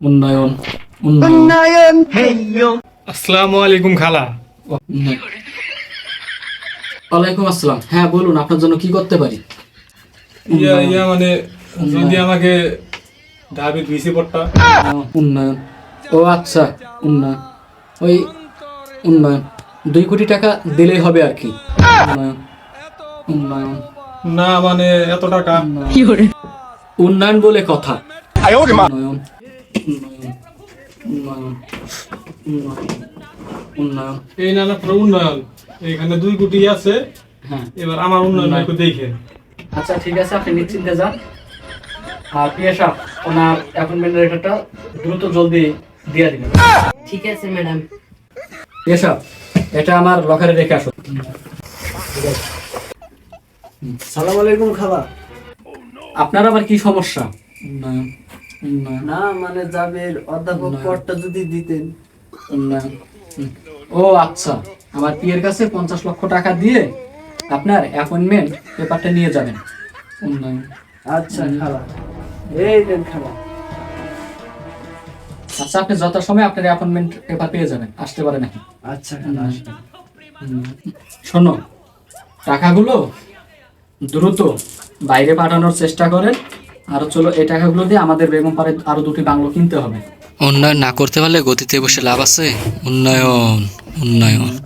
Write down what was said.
উন্নয়ন উন্নয়ন। আসসালামু আলাইকুম খালা। ওয়ালাইকুম আসসালাম। হ্যাঁ বলুন আপনার জন্য কি করতে পারি? ইয়া ইয়া মানে যদি আমাকে ঢাবি ভিসি পড়তা উন্নয়ন। ও আচ্ছা উন্নয়ন। ওই উন্নয়ন। দুই কোটি টাকা দিলেই হবে আর কি। উন্নয়ন। উন্নয়ন। না মানে এত টাকা। উন্নয়ন। বলে কথা। উন্নয়ন। এই না না পুরো উন্নয়ন। এখানে দুই কোটি আছে। হ্যাঁ। এবার আমার উন্নয়ন একটু দেখে আচ্ছা ঠিক আছে আপনি নিশ্চিন্তে যান। আর পিয়াসা ওনার অ্যাপয়েন্টমেন্ট লেটারটা দ্রুত জলদি দিয়ে দিবেন। ঠিক আছে ম্যাডাম পিয়াসা এটা আমার লকারে রেখে আসো সালাম আলাইকুম খালা। আপনার আবার কি সমস্যা? না। মানে যাবের অধ্যাপক পদটা যদি দিতেন। হুম। ও আচ্ছা। আমার পিয়ের কাছে পঞ্চাশ লক্ষ টাকা দিয়ে আপনার অ্যাপয়েন্টমেন্ট পেপারটা নিয়ে যাবেন। আচ্ছা খালা। এই দেন খালা। আচ্ছা আপনি যথাসময়ে আপনার অ্যাপয়েন্টমেন্ট পেপার পেয়ে যাবেন আসতে পারে নাকি? আচ্ছা শোনো টাকাগুলো দ্রুত বাইরে পাঠানোর চেষ্টা করেন। আর চলো, এই টাকাগুলো দিয়ে আমাদের বেগম পাড়ে আরও দুটি বাংলো কিনতে হবে। উন্নয়ন না করতে পারলে গতিতে বসে লাভ আছে? উন্নয়ন উন্নয়ন।